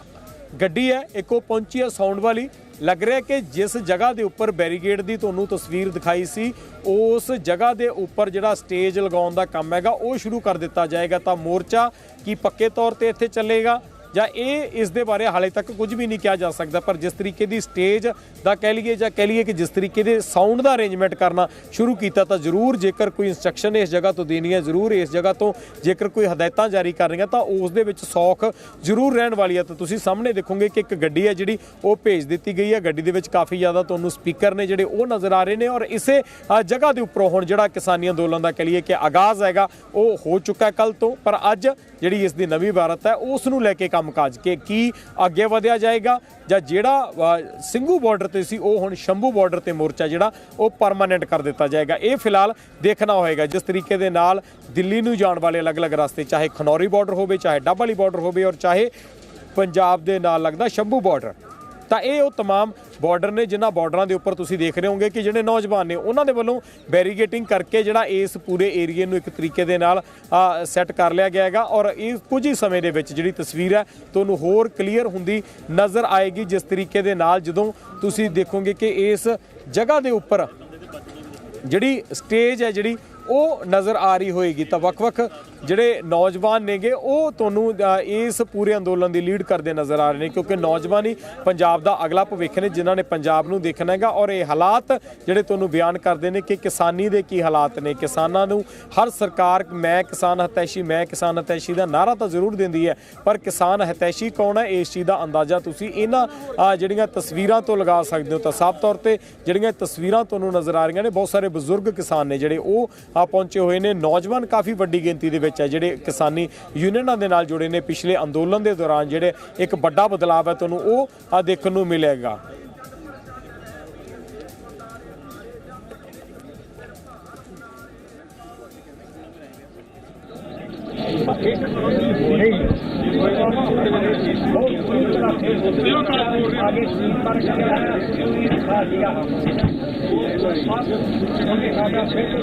ਗੱਡੀ ਹੈ, ਇੱਕ ਉਹ ਪਹੁੰਚੀ ਹੈ ਸਾਊਂਡ ਵਾਲੀ। ਲੱਗ ਰਿਹਾ ਕਿ ਜਿਸ ਜਗ੍ਹਾ ਦੇ ਉੱਪਰ ਬੈਰੀਗੇਡ ਦੀ ਤੁਹਾਨੂੰ ਤਸਵੀਰ ਦਿਖਾਈ ਸੀ, ਉਸ ਜਗ੍ਹਾ ਦੇ ਉੱਪਰ ਜਿਹੜਾ ਸਟੇਜ ਲਗਾਉਣ ਦਾ ਕੰਮ ਹੈਗਾ, ਉਹ ਸ਼ੁਰੂ ਕਰ ਦਿੱਤਾ ਜਾਏਗਾ। ਤਾਂ ਮੋਰਚਾ ਕੀ ਪੱਕੇ ਤੌਰ ਤੇ ਇੱਥੇ ਚੱਲੇਗਾ? ਜਾਂ ਇਹ ਇਸ ਦੇ ਬਾਰੇ ਹਾਲੇ ਤੱਕ ਕੁਝ ਵੀ ਨਹੀਂ ਕਿਹਾ ਜਾ ਸਕਦਾ, ਪਰ ਜਿਸ ਤਰੀਕੇ ਦੀ ਸਟੇਜ ਦਾ ਕਹਿ ਲਈਏ ਜਾਂ ਕਹਿ ਲਈਏ ਕਿ ਜਿਸ ਤਰੀਕੇ ਦੇ ਸਾਊਂਡ ਦਾ ਅਰੇਂਜਮੈਂਟ ਕਰਨਾ ਸ਼ੁਰੂ ਕੀਤਾ ਤਾਂ ਜ਼ਰੂਰ ਜੇਕਰ ਕੋਈ ਇਨਸਟਰਕਸ਼ਨ ਇਸ ਜਗ੍ਹਾ ਤੋਂ ਦੇਣੀ ਹੈ, ਜ਼ਰੂਰ ਇਸ ਜਗ੍ਹਾ ਤੋਂ ਜੇਕਰ ਕੋਈ ਹਦਾਇਤਾਂ ਜਾਰੀ ਕਰਨੀਆਂ ਤਾਂ ਉਸ ਦੇ ਵਿੱਚ ਸੌਖ ਜ਼ਰੂਰ ਰਹਿਣ ਵਾਲੀ ਹੈ। ਤਾਂ ਤੁਸੀਂ ਸਾਹਮਣੇ ਦੇਖੋਗੇ ਕਿ ਇੱਕ ਗੱਡੀ ਹੈ ਜਿਹੜੀ ਉਹ ਭੇਜ ਦਿੱਤੀ ਗਈ ਹੈ। ਗੱਡੀ ਦੇ ਵਿੱਚ ਕਾਫੀ ਜ਼ਿਆਦਾ ਤੁਹਾਨੂੰ ਸਪੀਕਰ ਨੇ ਜਿਹੜੇ ਉਹ ਨਜ਼ਰ ਆ ਰਹੇ ਨੇ ਔਰ ਇਸੇ ਜਗ੍ਹਾ ਦੇ ਉੱਪਰੋਂ ਹੁਣ ਜਿਹੜਾ ਕਿਸਾਨੀ ਅੰਦੋਲਨ ਦਾ ਕਹਿ ਲਈਏ ਕਿ ਆਗਾਜ਼ ਹੈਗਾ, ਉਹ ਹੋ ਚੁੱਕਾ ਕੱਲ ਤੋਂ। ਪਰ ਅੱਜ ਜਿਹੜੀ ਇਸ ਦੀ ਨਵੀਂ ਇਬਾਰਤ ਹੈ, ਉਸ ਨੂੰ ਲੈ ਕੇ ਕੰਮ ਕੰਮਕਾਜ ਕਿ ਕੀ ਅੱਗੇ ਵਧਿਆ ਜਾਏਗਾ ਜਾਂ ਜਿਹੜਾ ਅ, ਸਿੰਘੂ ਬਾਰਡਰ ਤੇ ਸੀ ਉਹ ਹੁਣ ਸ਼ੰਭੂ ਬਾਰਡਰ ਤੇ ਮੋਰਚਾ ਜਿਹੜਾ ਉਹ ਪਰਮਾਨੈਂਟ ਕਰ ਦਿੱਤਾ ਜਾਏਗਾ। ਇਹ ਫਿਲਹਾਲ ਦੇਖਣਾ ਹੋਏਗਾ। ਜਿਸ ਤਰੀਕੇ ਦੇ ਨਾਲ ਦਿੱਲੀ ਨੂੰ ਜਾਣ ਵਾਲੇ ਅਲੱਗ-ਅਲੱਗ ਰਸਤੇ ਚਾਹੇ ਖਨੌਰੀ ਬਾਰਡਰ ਹੋਵੇ ਚਾਹੇ ਡੱਬ ਵਾਲੀ ਬਾਰਡਰ ਹੋਵੇ ਔਰ ਚਾਹੇ ਪੰਜਾਬ ਦੇ ਨਾਲ ਲੱਗਦਾ ਸ਼ੰਭੂ ਬਾਰਡਰ ਤਾਂ ਇਹ ਉਹ तमाम ਬਾਰਡਰ ਨੇ ਜਿਨ੍ਹਾਂ ਬਾਰਡਰਾਂ ਦੇ ਉੱਪਰ ਤੁਸੀਂ ਦੇਖ ਰਹੇ ਹੋਵੋਗੇ ਕਿ ਜਿਹੜੇ ਨੌਜਵਾਨ ਨੇ ਉਹਨਾਂ ਦੇ ਵੱਲੋਂ ਬੈਰੀਗੇਟਿੰਗ ਕਰਕੇ ਜਿਹੜਾ ਇਸ ਪੂਰੇ ਏਰੀਏ ਨੂੰ ਇੱਕ ਤਰੀਕੇ ਦੇ ਨਾਲ ਸੈੱਟ ਕਰ ਲਿਆ ਗਿਆ ਹੈਗਾ ਔਰ ਇਹ ਕੁਝ ਹੀ ਸਮੇਂ ਦੇ ਵਿੱਚ ਜਿਹੜੀ ਤਸਵੀਰ ਹੈ ਤੁਹਾਨੂੰ ਹੋਰ ਕਲੀਅਰ ਹੁੰਦੀ ਨਜ਼ਰ ਆਏਗੀ ਜਿਸ ਤਰੀਕੇ ਦੇ ਨਾਲ ਜਦੋਂ ਤੁਸੀਂ ਦੇਖੋਗੇ ਕਿ ਇਸ ਜਗ੍ਹਾ ਦੇ ਉੱਪਰ ਜਿਹੜੀ ਸਟੇਜ ਹੈ ਜਿਹੜੀ ਉਹ ਨਜ਼ਰ ਆ ਰਹੀ ਹੋਏਗੀ ਤਾਂ ਵੱਖ-ਵੱਖ ਜਿਹੜੇ ਨੌਜਵਾਨ ਨੇਗੇ, ਉਹ ਤੁਹਾਨੂੰ ਇਸ ਪੂਰੇ ਅੰਦੋਲਨ ਦੀ ਲੀਡ ਕਰਦੇ ਨਜ਼ਰ ਆ ਰਹੇ ਨੇ, ਕਿਉਂਕਿ ਨੌਜਵਾਨ ਹੀ ਪੰਜਾਬ ਦਾ ਅਗਲਾ ਭਵਿੱਖ ਨੇ, ਜਿਨ੍ਹਾਂ ਨੇ ਪੰਜਾਬ ਨੂੰ ਦੇਖਣਾ ਹੈਗਾ। ਔਰ ਇਹ ਹਾਲਾਤ ਜਿਹੜੇ ਤੁਹਾਨੂੰ ਬਿਆਨ ਕਰਦੇ ਨੇ ਕਿ ਕਿਸਾਨੀ ਦੇ ਕੀ ਹਾਲਾਤ ਨੇ, ਕਿਸਾਨਾਂ ਨੂੰ ਹਰ ਸਰਕਾਰ, ਮੈਂ ਕਿਸਾਨ ਹਤੈਸ਼ੀ, ਮੈਂ ਕਿਸਾਨ ਹਤੈਸ਼ੀ ਦਾ ਨਾਰਾ ਤਾਂ ਜ਼ਰੂਰ ਦਿੰਦੀ ਹੈ, ਪਰ ਕਿਸਾਨ ਹਤੈਸ਼ੀ ਕੌਣ ਹੈ? ਇਸ ਚੀਜ਼ ਦਾ ਅੰਦਾਜ਼ਾ ਤੁਸੀਂ ਇਹਨਾਂ ਜਿਹੜੀਆਂ ਤਸਵੀਰਾਂ ਤੋਂ ਲਗਾ ਸਕਦੇ ਹੋ ਤਾਂ ਸਾਫ਼ ਤੌਰ ਤੇ ਜਿਹੜੀਆਂ ਤਸਵੀਰਾਂ ਤੁਹਾਨੂੰ ਨਜ਼ਰ ਆ ਰਹੀਆਂ ਨੇ, ਬਹੁਤ ਸਾਰੇ ਬਜ਼ੁਰਗ ਕਿਸਾਨ ਨੇ ਜਿਹੜੇ ਉਹ ਪਹੁੰਚੇ ਹੋਏ ਨੇ। ਨੌਜਵਾਨ ਕਾਫੀ ਵੱਡੀ ਗਿਣਤੀ ਦੇ ਵਿੱਚ ਹੈ, ਜਿਹੜੇ ਕਿਸਾਨੀ ਯੂਨੀਅਨਾਂ ਦੇ ਨਾਲ ਜੁੜੇ ਨੇ ਪਿਛਲੇ ਅੰਦੋਲਨ ਦੇ ਦੌਰਾਨ, ਜਿਹੜੇ ਇੱਕ ਵੱਡਾ ਬਦਲਾਅ ਹੈ ਤੁਹਾਨੂੰ ਉਹ ਆ ਦੇਖਣ ਨੂੰ ਮਿਲੇਗਾ।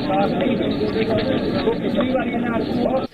ਸਾਥ ਨਹੀਂ ਪਿਛਲੀ ਵਾਰੀ ਇਹਨਾਂ ਨਾਲ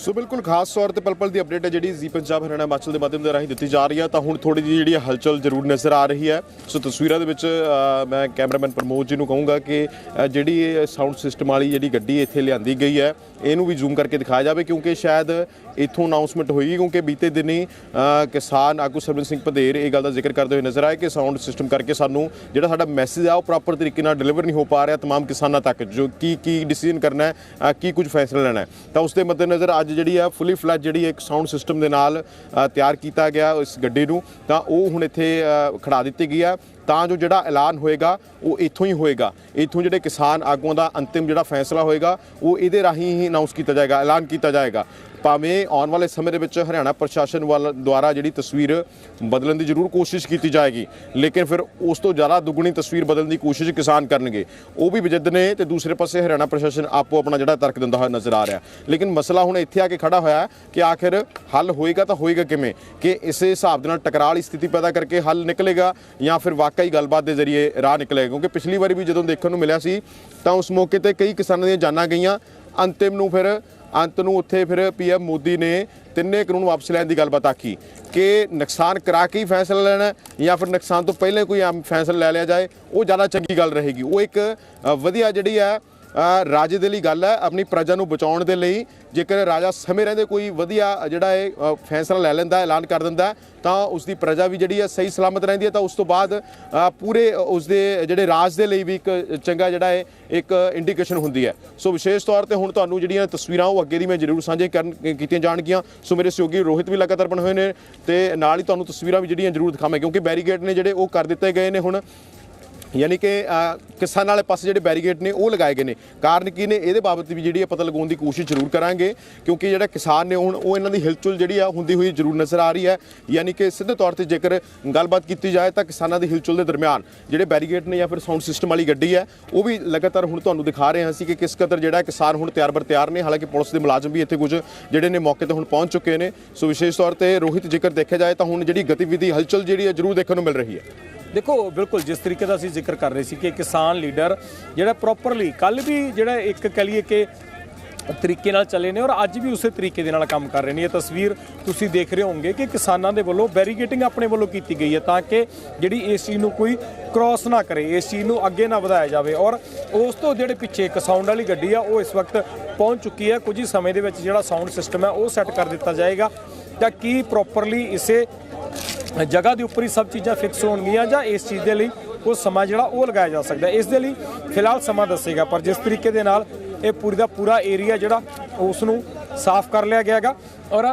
ਸੋ ਬਿਲਕੁਲ ਖਾਸ ਤੌਰ ਤੇ ਪਲ-ਪਲ ਦੀ ਅਪਡੇਟ ਹੈ ਜਿਹੜੀ ਜ਼ੀ ਪੰਜਾਬ ਹਰਿਆਣਾ ਹਿਮਾਚਲ ਦੇ ਮਾਧਿਅਮ ਦੇ ਰਾਹੀਂ ਦਿੱਤੀ ਜਾ ਰਹੀ ਹੈ ਤਾਂ ਹੁਣ ਥੋੜੀ ਜਿਹੀ ਜਿਹੜੀ ਹਲਚਲ ਜ਼ਰੂਰ ਨਜ਼ਰ ਆ ਰਹੀ ਹੈ ਸੋ ਤਸਵੀਰਾਂ ਦੇ ਵਿੱਚ ਅ, ਮੈਂ ਕੈਮਰਾਮੈਨ ਪ੍ਰਮੋਦ ਜੀ ਨੂੰ ਕਹੂੰਗਾ ਕਿ ਅ, ਜਿਹੜੀ ਇਹ ਸਾਊਂਡ ਸਿਸਟਮ ਵਾਲੀ ਜਿਹੜੀ ਗੱਡੀ ਇੱਥੇ ਲਿਆਂਦੀ ਗਈ ਹੈ ਇਹਨੂੰ ਵੀ ਜ਼ੂਮ ਕਰਕੇ ਦਿਖਾਇਆ ਜਾਵੇ ਕਿਉਂਕਿ ਸ਼ਾਇਦ ਇੱਥੋਂ ਅਨਾਉਂਸਮੈਂਟ ਹੋਈ ਕਿਉਂਕਿ ਬੀਤੇ ਦਿਨੀ ਅ, ਕਿਸਾਨ ਆਗੂ ਸਰਵਨ ਸਿੰਘ ਪਧੇਰ ਇਹ ਗੱਲ ਦਾ ਜ਼ਿਕਰ ਕਰਦੇ ਹੋਏ ਨਜ਼ਰ ਆਏ ਕਿ ਸਾਊਂਡ ਸਿਸਟਮ ਕਰਕੇ ਸਾਨੂੰ ਜਿਹੜਾ ਸਾਡਾ ਮੈਸੇਜ ਆ ਉਹ ਪ੍ਰੋਪਰ ਤਰੀਕੇ ਨਾਲ ਡਿਲੀਵਰ ਨਹੀਂ ਹੋ ਪਾ ਰਿਹਾ तमाम ਕਿਸਾਨਾਂ ਤੱਕ ਜੋ ਕੀ ਕੀ ਡਿਸੀਜਨ ਕਰਨਾ ਹੈ ਅ, ਕੀ ਕੁਝ ਫੈਸਲਾ ਲੈਣਾ ਹੈ ਤਾਂ ਉਸ ਦੇ ਮੱਦੇਨਜ਼ਰ ਅੱਜ ਜਿਹੜੀ ਹੈ ਫੁੱਲੀ ਫਲੈਜ ਜਿਹੜੀ ਇੱਕ ਸਾਊਂਡ ਸਿਸਟਮ ਦੇ ਨਾਲ ਤਿਆਰ ਕੀਤਾ ਗਿਆ ਇਸ ਗੱਡੀ ਨੂੰ ਤਾਂ ਉਹ ਹੁਣ ਇੱਥੇ ਅ, ਖੜਾ ਦਿੱਤੀ ਗਈ ਹੈ ਤਾਂ ਜੋ ਜਿਹੜਾ ਐਲਾਨ ਹੋਏਗਾ, ਉਹ ਇੱਥੋਂ ਹੀ ਹੋਏਗਾ। ਇੱਥੋਂ ਜਿਹੜੇ ਕਿਸਾਨ ਆਗੂਆਂ ਦਾ ਅੰਤਿਮ ਜਿਹੜਾ ਫੈਸਲਾ ਹੋਏਗਾ, ਉਹ ਇਹਦੇ ਰਾਹੀਂ ਹੀ ਅਨਾਉਂਸ ਕੀਤਾ ਜਾਏਗਾ, ਐਲਾਨ ਕੀਤਾ ਜਾਏਗਾ। ਭਾਵੇਂ ਆਉਣ ਵਾਲੇ ਸਮੇਂ ਦੇ ਵਿੱਚ ਹਰਿਆਣਾ ਪ੍ਰਸ਼ਾਸਨ ਵੱਲ ਦੁਆਰਾ ਜਿਹੜੀ ਤਸਵੀਰ ਬਦਲਣ ਦੀ ਜ਼ਰੂਰ ਕੋਸ਼ਿਸ਼ ਕੀਤੀ ਜਾਏਗੀ, ਲੇਕਿਨ ਫਿਰ ਉਸ ਤੋਂ ਜ਼ਿਆਦਾ ਦੁੱਗਣੀ ਤਸਵੀਰ ਬਦਲਣ ਦੀ ਕੋਸ਼ਿਸ਼ ਕਿਸਾਨ ਕਰਨਗੇ। ਉਹ ਵੀ ਵਿਜਿੱਦ ਨੇ ਤੇ ਦੂਸਰੇ ਪਾਸੇ ਹਰਿਆਣਾ ਪ੍ਰਸ਼ਾਸਨ ਆਪੋ ਆਪਣਾ ਜਿਹੜਾ ਤਰਕ ਦਿੰਦਾ ਹੋਇਆ ਨਜ਼ਰ ਆ ਰਿਹਾ। ਲੇਕਿਨ ਮਸਲਾ ਹੁਣ ਇੱਥੇ ਆ ਕੇ ਖੜਾ ਹੋਇਆ ਕਿ ਆਖਿਰ ਹੱਲ ਹੋਏਗਾ ਤਾਂ ਹੋਏਗਾ ਕਿਵੇਂ? ਕਿ ਇਸੇ ਹਿਸਾਬ ਦੇ ਨਾਲ ਟਕਰਾਅ ਵਾਲੀ ਸਥਿਤੀ ਪੈਦਾ ਕਰਕੇ ਹੱਲ ਨਿਕਲੇਗਾ ਜਾਂ ਫਿਰ ਵਾਕਈ ਗੱਲਬਾਤ ਦੇ ਜ਼ਰੀਏ ਰਾਹ ਨਿਕਲੇ ਕਿਉਂਕਿ ਪਿਛਲੀ ਵਾਰੀ ਵੀ ਜਦੋਂ ਦੇਖਣ ਨੂੰ ਮਿਲਿਆ ਸੀ, ਤਾਂ ਉਸ ਮੌਕੇ ਤੇ ਕਈ ਕਿਸਾਨਾਂ ਦੀਆਂ ਜਾਨਾਂ ਗਈਆਂ। ਅੰਤਿਮ ਨੂੰ ਫਿਰ, ਅੰਤ ਨੂੰ ਉੱਥੇ ਫਿਰ ਪੀਐਮ ਮੋਦੀ ਨੇ ਤਿੰਨੇ ਕਾਨੂੰਨ ਵਾਪਸ ਲੈਣ ਦੀ ਗੱਲਬਾਤ ਆਖੀ ਕਿ ਨੁਕਸਾਨ ਕਰਾ ਕੇ ਹੀ ਫੈਸਲਾ ਲੈਣਾ ਜਾਂ ਫਿਰ ਨੁਕਸਾਨ ਤੋਂ ਪਹਿਲਾਂ ਕੋਈ ਆਮ ਫੈਸਲਾ ਲੈ ਲਿਆ ਜਾਏ, ਉਹ ਜ਼ਿਆਦਾ ਚੰਗੀ ਗੱਲ ਰਹੇਗੀ। ਉਹ ਇੱਕ ਵਧੀਆ ਜਿਹੜੀ ਹੈ ਰਾਜੇ ਦੇ ਲਈ ਗੱਲ ਹੈ, ਆਪਣੀ ਪ੍ਰਜਾ ਨੂੰ ਬਚਾਉਣ ਦੇ ਲਈ। ਜੇਕਰ ਰਾਜਾ ਸਮੇਂ ਰਹਿੰਦੇ ਕੋਈ ਵਧੀਆ ਜਿਹੜਾ ਇਹ ਫੈਸਲਾ ਲੈ ਲੈਂਦਾ, ਐਲਾਨ ਕਰ ਦਿੰਦਾ, ਤਾਂ ਉਸ ਦੀ ਪ੍ਰਜਾ ਵੀ ਜਿਹੜੀ ਹੈ ਸਹੀ ਸਲਾਮਤ ਰਹਿੰਦੀ ਹੈ। ਤਾਂ ਉਸ ਤੋਂ ਬਾਅਦ ਪੂਰੇ ਉਸ ਦੇ ਜਿਹੜੇ ਰਾਜ ਦੇ ਲਈ ਵੀ ਇੱਕ ਚੰਗਾ ਜਿਹੜਾ ਹੈ ਇੱਕ ਇੰਡੀਕੇਸ਼ਨ ਹੁੰਦੀ ਹੈ। ਸੋ ਵਿਸ਼ੇਸ਼ ਤੌਰ ਤੇ ਹੁਣ ਤੁਹਾਨੂੰ ਜਿਹੜੀਆਂ ਤਸਵੀਰਾਂ ਉਹ ਅੱਗੇ ਦੀ ਮੈਂ ਜ਼ਰੂਰ ਸਾਂਝੇ ਕਰਨ, ਕੀਤੀਆਂ ਜਾਣਗੀਆਂ। ਸੋ ਮੇਰੇ ਸਹਿਯੋਗੀ ਰੋਹਿਤ ਵੀ ਲਗਾਤਾਰ ਬਣੇ ਹੋਏ ਨੇ ਤੇ ਨਾਲ ਹੀ ਤੁਹਾਨੂੰ ਤਸਵੀਰਾਂ ਵੀ ਜਿਹੜੀਆਂ ਜ਼ਰੂਰ ਦਿਖਾਵਾਂ ਕਿਉਂਕਿ ਬੈਰੀਗੇਡ ਨੇ ਜਿਹੜੇ ਉਹ ਕਰ ਦਿੱਤੇ ਗਏ ਨੇ ਹੁਣ। ਯਾਨੀ ਕਿ ਕਿਸਾਨਾਂ ਵਾਲੇ ਪਾਸੇ ਜਿਹੜੇ ਬੈਰੀਗੇਟ ਨੇ, ਉਹ ਲਗਾਏ ਗਏ ਨੇ। ਕਾਰਨ ਕੀ ਨੇ? ਇਹਦੇ ਬਾਬਤ ਵੀ ਜਿਹੜੀ ਹੈ ਪਤਾ ਲਗਾਉਣ ਦੀ ਕੋਸ਼ਿਸ਼ ਜ਼ਰੂਰ ਕਰਾਂਗੇ, ਕਿਉਂਕਿ ਜਿਹੜਾ ਕਿਸਾਨ ਨੇ ਹੁਣ, ਉਹ ਇਹਨਾਂ ਦੀ ਹਿਲਚੁਲ ਜਿਹੜੀ ਆ, ਹੁੰਦੀ ਹੋਈ ਜ਼ਰੂਰ ਨਜ਼ਰ ਆ ਰਹੀ ਹੈ। ਯਾਨੀ ਕਿ ਸਿੱਧੇ ਤੌਰ ਤੇ ਜੇਕਰ ਗੱਲਬਾਤ ਕੀਤੀ ਜਾਏ, ਤਾਂ ਕਿਸਾਨਾਂ ਦੀ ਹਿਲਚੁਲ ਦੇ ਦਰਮਿਆਨ ਜਿਹੜੇ ਬੈਰੀਗੇਟ ਨੇ ਜਾਂ ਫਿਰ ਸਾਊਂਡ ਸਿਸਟਮ ਵਾਲੀ ਗੱਡੀ ਹੈ, ਉਹ ਵੀ ਲਗਾਤਾਰ ਹੁਣ ਤੁਹਾਨੂੰ ਦਿਖਾ ਰਹੇ ਹਾਂ ਅਸੀਂ ਕਿ ਕਿਸ ਕਦਰ ਜਿਹੜਾ ਕਿਸਾਨ ਹੁਣ ਤਿਆਰ ਬਰ ਤਿਆਰ ਨੇ। ਹਾਲਾਂਕਿ ਪੁਲਿਸ ਦੇ ਮੁਲਾਜ਼ਮ ਵੀ ਇੱਥੇ ਕੁਝ ਜਿਹੜੇ ਨੇ ਮੌਕੇ ਤੇ ਹੁਣ ਪਹੁੰਚ ਚੁੱਕੇ ਨੇ। ਸੋ ਵਿਸ਼ੇਸ਼ ਤੌਰ ਤੇ ਰੋਹਿਤ ਜੇਕਰ ਦੇਖਿਆ ਜਾਏ, ਤਾਂ ਹੁਣ ਜਿਹੜੀ ਗਤੀਵਿਧੀ, ਹਲਚਲ ਜਿਹੜੀ ਹੈ, ਜ਼ਰੂਰ ਦੇਖਣ ਨੂੰ ਮਿਲ ਰਹੀ ਹੈ। ਦੇਖੋ, ਬਿਲਕੁਲ ਜਿਸ ਤਰੀਕੇ ਦਾ ਅਸੀਂ ਜ਼ਿਕਰ ਕਰ ਰਹੇ ਸੀ ਕਿ ਕਿਸਾਨ ਲੀਡਰ ਜਿਹੜਾ ਪ੍ਰੋਪਰਲੀ ਕੱਲ ਵੀ ਜਿਹੜਾ ਇੱਕ ਕਹ ਲਈਏ ਕਿ ਤਰੀਕੇ ਨਾਲ ਚੱਲੇ ਨੇ ਔਰ ਅੱਜ ਵੀ ਉਸੇ ਤਰੀਕੇ ਦੇ ਨਾਲ ਕੰਮ ਕਰ ਰਹੇ ਨੇ। ਇਹ ਤਸਵੀਰ ਤੁਸੀਂ ਦੇਖ ਰਹੇ ਹੋਵੋਗੇ ਕਿ ਕਿਸਾਨਾਂ ਦੇ ਵੱਲੋਂ ਬੈਰੀਗੇਟਿੰਗ ਆਪਣੇ ਵੱਲੋਂ ਕੀਤੀ ਗਈ ਹੈ ਤਾਂ ਕਿ ਜਿਹੜੀ ਇਸ ਚੀਜ਼ ਨੂੰ ਕੋਈ ਕ੍ਰਾਸ ਨਾ ਕਰੇ, ਇਸ ਚੀਜ਼ ਨੂੰ ਅੱਗੇ ਨਾ ਵਧਾਇਆ ਜਾਵੇ ਔਰ ਉਸ ਤੋਂ ਜਿਹੜੇ ਪਿੱਛੇ ਇੱਕ ਸਾਊਂਡ ਵਾਲੀ ਗੱਡੀ ਆ, ਉਹ ਇਸ ਵਕਤ ਪਹੁੰਚ ਚੁੱਕੀ ਹੈ। ਕੁਝ ਹੀ ਸਮੇਂ ਦੇ ਵਿੱਚ ਜਿਹੜਾ ਸਾਊਂਡ ਸਿਸਟਮ ਹੈ, ਉਹ ਸੈੱਟ ਕਰ ਦਿੱਤਾ ਜਾਏਗਾ। ਤਾਂ ਕੀ ਪ੍ਰੋਪਰਲੀ ਇਸੇ ਜਗ੍ਹਾ ਦੇ ਉੱਪਰ ਹੀ ਸਭ ਚੀਜ਼ਾਂ ਫਿਕਸ ਹੋਣਗੀਆਂ ਜਾਂ ਇਸ ਚੀਜ਼ ਦੇ ਲਈ ਉਹ ਸਮਾਂ ਜਿਹੜਾ ਉਹ ਲਗਾਇਆ ਜਾ ਸਕਦਾ ਇਸ ਦੇ ਲਈ ਫਿਲਹਾਲ ਸਮਾਂ ਦੱਸੇਗਾ, ਪਰ ਜਿਸ ਤਰੀਕੇ ਦੇ ਨਾਲ ਇਹ ਪੂਰੀ ਦਾ ਪੂਰਾ ਏਰੀਆ ਜਿਹੜਾ ਉਸ ਨੂੰ ਸਾਫ਼ ਕਰ ਲਿਆ ਗਿਆ ਹੈਗਾ। ਔਰ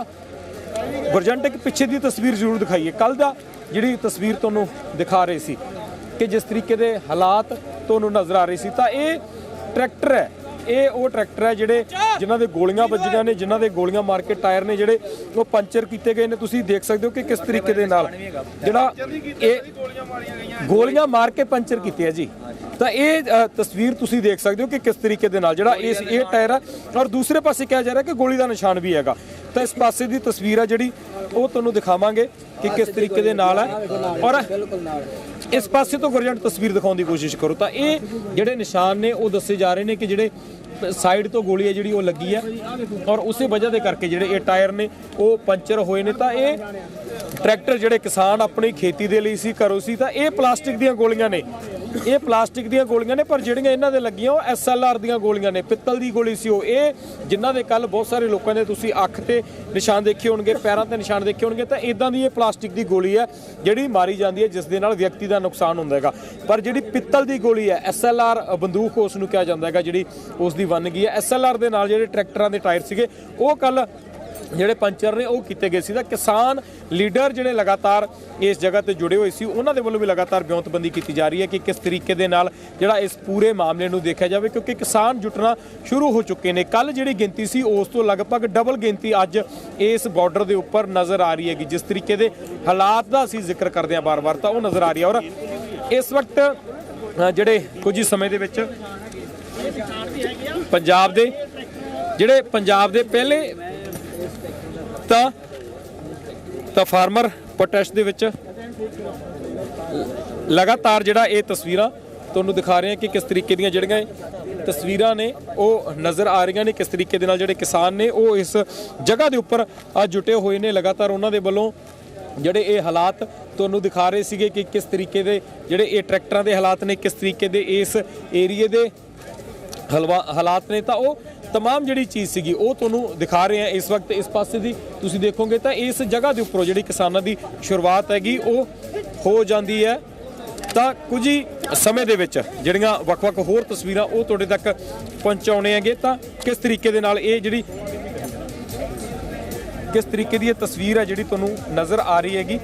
ਗੁਰਜੰਟ ਪਿੱਛੇ ਦੀ ਤਸਵੀਰ ਜ਼ਰੂਰ ਦਿਖਾਈਏ। ਕੱਲ ਦਾ ਜਿਹੜੀ ਤਸਵੀਰ ਤੁਹਾਨੂੰ ਦਿਖਾ ਰਹੇ ਸੀ ਕਿ ਜਿਸ ਤਰੀਕੇ ਦੇ ਹਾਲਾਤ ਤੁਹਾਨੂੰ ਨਜ਼ਰ ਆ ਰਹੇ ਸੀ, ਤਾਂ ਇਹ ਟਰੈਕਟਰ ਹੈ। ਇਹ ਉਹ ਟਰੈਕਟਰ ਹੈ ਜਿਹੜੇ ਜਿਨ੍ਹਾਂ ਦੇ ਗੋਲੀਆਂ ਵੱਜੀਆਂ ਨੇ, ਜਿਨ੍ਹਾਂ ਦੇ ਗੋਲੀਆਂ ਮਾਰ ਕੇ ਟਾਇਰ ਨੇ ਜਿਹੜੇ, ਉਹ ਪੰਚਰ ਕੀਤੇ ਗਏ ਨੇ। ਤੁਸੀਂ ਦੇਖ ਸਕਦੇ ਹੋ ਕਿ ਕਿਸ ਤਰੀਕੇ ਦੇ ਨਾਲ ਜਿਹੜਾ ਇਹ ਗੋਲੀਆਂ ਮਾਰ ਕੇ ਪੰਚਰ ਕੀਤੇ ਆ ਜੀ। ਤਾਂ ਇਹ ਤਸਵੀਰ ਤੁਸੀਂ ਦੇਖ ਸਕਦੇ ਹੋ ਕਿ ਕਿਸ ਤਰੀਕੇ ਦੇ ਨਾਲ ਜਿਹੜਾ ਇਸ ਇਹ ਟਾਇਰ ਹੈ ਔਰ ਦੂਸਰੇ ਪਾਸੇ ਕਿਹਾ ਜਾ ਰਿਹਾ ਕਿ ਗੋਲੀ ਦਾ ਨਿਸ਼ਾਨ ਵੀ ਹੈਗਾ। ਤਾਂ ਇਸ ਪਾਸੇ ਦੀ ਤਸਵੀਰ ਹੈ ਜਿਹੜੀ, ਉਹ ਤੁਹਾਨੂੰ ਦਿਖਾਵਾਂਗੇ ਕਿ ਕਿਸ ਤਰੀਕੇ ਦੇ ਨਾਲ ਹੈ ਔਰ ਇਸ ਪਾਸੇ ਤੋਂ ਗੁਰਜੰਟ ਤਸਵੀਰ ਦਿਖਾਉਣ ਦੀ ਕੋਸ਼ਿਸ਼ ਕਰੋ। ਤਾਂ ਇਹ ਜਿਹੜੇ ਨਿਸ਼ਾਨ ਨੇ, ਉਹ ਦੱਸੇ ਜਾ ਰਹੇ ਨੇ ਕਿ ਜਿਹੜੇ ਸਾਈਡ ਤੋਂ ਗੋਲੀ ਹੈ ਜਿਹੜੀ ਉਹ ਲੱਗੀ ਹੈ ਔਰ ਉਸੇ ਵਜ੍ਹਾ ਦੇ ਕਰਕੇ ਜਿਹੜੇ ਇਹ ਟਾਇਰ ਨੇ, ਉਹ ਪੰਚਰ ਹੋਏ ਨੇ। ਤਾਂ ਇਹ ਟਰੈਕਟਰ ਜਿਹੜੇ ਕਿਸਾਨ ਆਪਣੀ ਖੇਤੀ ਦੇ ਲਈ ਸੀ ਕਰੋ ਸੀ, ਤਾਂ ਇਹ ਪਲਾਸਟਿਕ ਦੀਆਂ ਗੋਲੀਆਂ ਨੇ। ਇਹ ਪਲਾਸਟਿਕ ਦੀਆਂ ਗੋਲੀਆਂ ਨੇ, ਪਰ ਜਿਹੜੀਆਂ ਇਹਨਾਂ ਦੇ ਲੱਗੀਆਂ, ਉਹ ਐਸਐਲਆਰ ਦੀਆਂ ਗੋਲੀਆਂ ਨੇ। ਪਿੱਤਲ ਦੀ ਗੋਲੀ ਸੀ ਉਹ। ਇਹ ਜਿਨ੍ਹਾਂ ਦੇ ਕੱਲ ਬਹੁਤ ਸਾਰੇ ਲੋਕਾਂ ਦੇ ਤੁਸੀਂ ਅੱਖ ਤੇ ਨਿਸ਼ਾਨ ਦੇਖੇ ਹੋਣਗੇ, ਪੈਰਾਂ ਤੇ ਨਿਸ਼ਾਨ ਦੇਖੇ ਹੋਣਗੇ, ਤਾਂ ਇਦਾਂ ਦੀ ਇਹ ਪਲਾਸਟਿਕ ਦੀ ਗੋਲੀ ਹੈ, ਜਿਹੜੀ ਮਾਰੀ ਜਾਂਦੀ ਹੈ, ਜਿਸ ਦੇ ਨਾਲ ਵਿਅਕਤੀ ਦਾ ਨੁਕਸਾਨ ਹੁੰਦਾ ਹੈਗਾ। ਪਰ ਜਿਹੜੀ ਪਿੱਤਲ ਦੀ ਗੋਲੀ ਹੈ ਐਸਐਲਆਰ ਬੰਦੂਕ ਉਸ ਨੂੰ ਕਿਹਾ ਜਾਂਦਾ ਹੈਗਾ, ਜਿਹੜੀ ਉਸ ਦੀ ਵਨ ਗਈ ਹੈ ਐਸਐਲਆਰ ਦੇ ਨਾਲ ਜਿਹੜੇ ਟਰੈਕਟਰਾਂ ਦੇ ਟਾਇਰ ਸੀਗੇ, ਉਹ ਕੱਲ ਜਿਹੜੇ ਪੰਚਰ ਨੇ, ਉਹ ਕੀਤੇ ਗਏ ਸੀ ਤਾਂ ਕਿਸਾਨ ਲੀਡਰ ਜਿਹੜੇ ਲਗਾਤਾਰ ਇਸ ਜਗ੍ਹਾ ਤੇ ਜੁੜੇ ਹੋਏ ਸੀ, ਉਹਨਾਂ ਦੇ ਵੱਲੋਂ ਵੀ ਲਗਾਤਾਰ ਬਿਉਂਤਬੰਦੀ ਕੀਤੀ ਜਾ ਰਹੀ ਹੈ ਕਿ ਕਿਸ ਤਰੀਕੇ ਦੇ ਨਾਲ ਜਿਹੜਾ ਇਸ ਪੂਰੇ ਮਾਮਲੇ ਨੂੰ ਦੇਖਿਆ ਜਾਵੇ, ਕਿਉਂਕਿ ਕਿਸਾਨ ਜੁਟਣਾ ਸ਼ੁਰੂ ਹੋ ਚੁੱਕੇ ਨੇ। ਕੱਲ ਜਿਹੜੀ ਗਿਣਤੀ ਸੀ, ਉਸ ਤੋਂ ਲਗਭਗ ਡਬਲ ਗਿਣਤੀ ਅੱਜ ਇਸ ਬਾਰਡਰ ਦੇ ਉੱਪਰ ਨਜ਼ਰ ਆ ਰਹੀ ਹੈਗੀ। ਜਿਸ ਤਰੀਕੇ ਦੇ ਹਾਲਾਤ ਦਾ ਅਸੀਂ ਜ਼ਿਕਰ ਕਰਦੇ ਹਾਂ ਬਾਰ-ਬਾਰ ਤਾਂ ਉਹ ਨਜ਼ਰ ਆ ਰਹੀ ਹੈ। ਔਰ ਇਸ ਵਕਤ ਜਿਹੜੇ ਕੁਝ ਹੀ ਸਮੇਂ ਦੇ ਵਿੱਚ ਪੰਜਾਬ ਦੇ, ਜਿਹੜੇ ਪੰਜਾਬ ਦੇ ਪਹਿਲੇ ਤਾਂ ਤਾਂ ਫਾਰਮਰ ਪ੍ਰੋਟੈਸਟ ਦੇ ਵਿੱਚ ਲਗਾਤਾਰ ਜਿਹੜਾ ਇਹ ਤਸਵੀਰਾਂ ਤੁਹਾਨੂੰ ਦਿਖਾ ਰਹੇ ਹਾਂ ਕਿ ਕਿਸ ਤਰੀਕੇ ਦੀਆਂ ਜਿਹੜੀਆਂ ਤਸਵੀਰਾਂ ਨੇ, ਉਹ ਨਜ਼ਰ ਆ ਰਹੀਆਂ ਨੇ, ਕਿਸ ਤਰੀਕੇ ਦੇ ਨਾਲ ਜਿਹੜੇ ਕਿਸਾਨ ਨੇ, ਉਹ ਇਸ ਜਗ੍ਹਾ ਦੇ ਉੱਪਰ ਆ ਜੁਟੇ ਹੋਏ ਨੇ। ਲਗਾਤਾਰ ਉਹਨਾਂ ਦੇ ਵੱਲੋਂ ਜਿਹੜੇ ਇਹ ਹਾਲਾਤ ਤੁਹਾਨੂੰ ਦਿਖਾ ਰਹੇ ਸੀਗੇ ਕਿ ਕਿਸ ਤਰੀਕੇ ਦੇ ਜਿਹੜੇ ਇਹ ਟਰੈਕਟਰਾਂ ਦੇ ਹਾਲਾਤ ਨੇ, ਕਿਸ ਤਰੀਕੇ ਦੇ ਇਸ ਏਰੀਏ ਦੇ ਹਲਵਾ ਹਾਲਾਤ ਨੇ, ਤਾਂ ਉਹ तमाम ਜਿਹੜੀ ਚੀਜ਼ ਸੀਗੀ ਉਹ ਤੁਹਾਨੂੰ ਦਿਖਾ ਰਹੇ ਆ ਇਸ ਵਕਤ ਇਸ ਪਾਸੇ ਦੀ ਤੁਸੀਂ ਦੇਖੋਗੇ ਤਾਂ ਇਸ ਜਗ੍ਹਾ ਦੇ ਉੱਪਰੋਂ ਜਿਹੜੀ ਕਿਸਾਨਾਂ ਦੀ ਸ਼ੁਰੂਆਤ ਹੈਗੀ ਉਹ ਹੋ ਜਾਂਦੀ ਹੈ ਤਾਂ ਕੁਝ ਹੀ ਸਮੇਂ ਦੇ ਵਿੱਚ ਜਿਹੜੀਆਂ ਵੱਖ-ਵੱਖ ਹੋਰ ਤਸਵੀਰਾਂ ਉਹ ਤੁਹਾਡੇ ਤੱਕ ਪਹੁੰਚਾਉਣੇ ਹੈਗੇ ਤਾਂ ਕਿਸ ਤਰੀਕੇ ਦੇ ਨਾਲ ਇਹ ਜਿਹੜੀ ਕਿਸ ਤਰੀਕੇ ਦੀ ਇਹ ਤਸਵੀਰ ਹੈ ਜਿਹੜੀ ਤੁਹਾਨੂੰ ਨਜ਼ਰ ਆ ਰਹੀ ਹੈਗੀ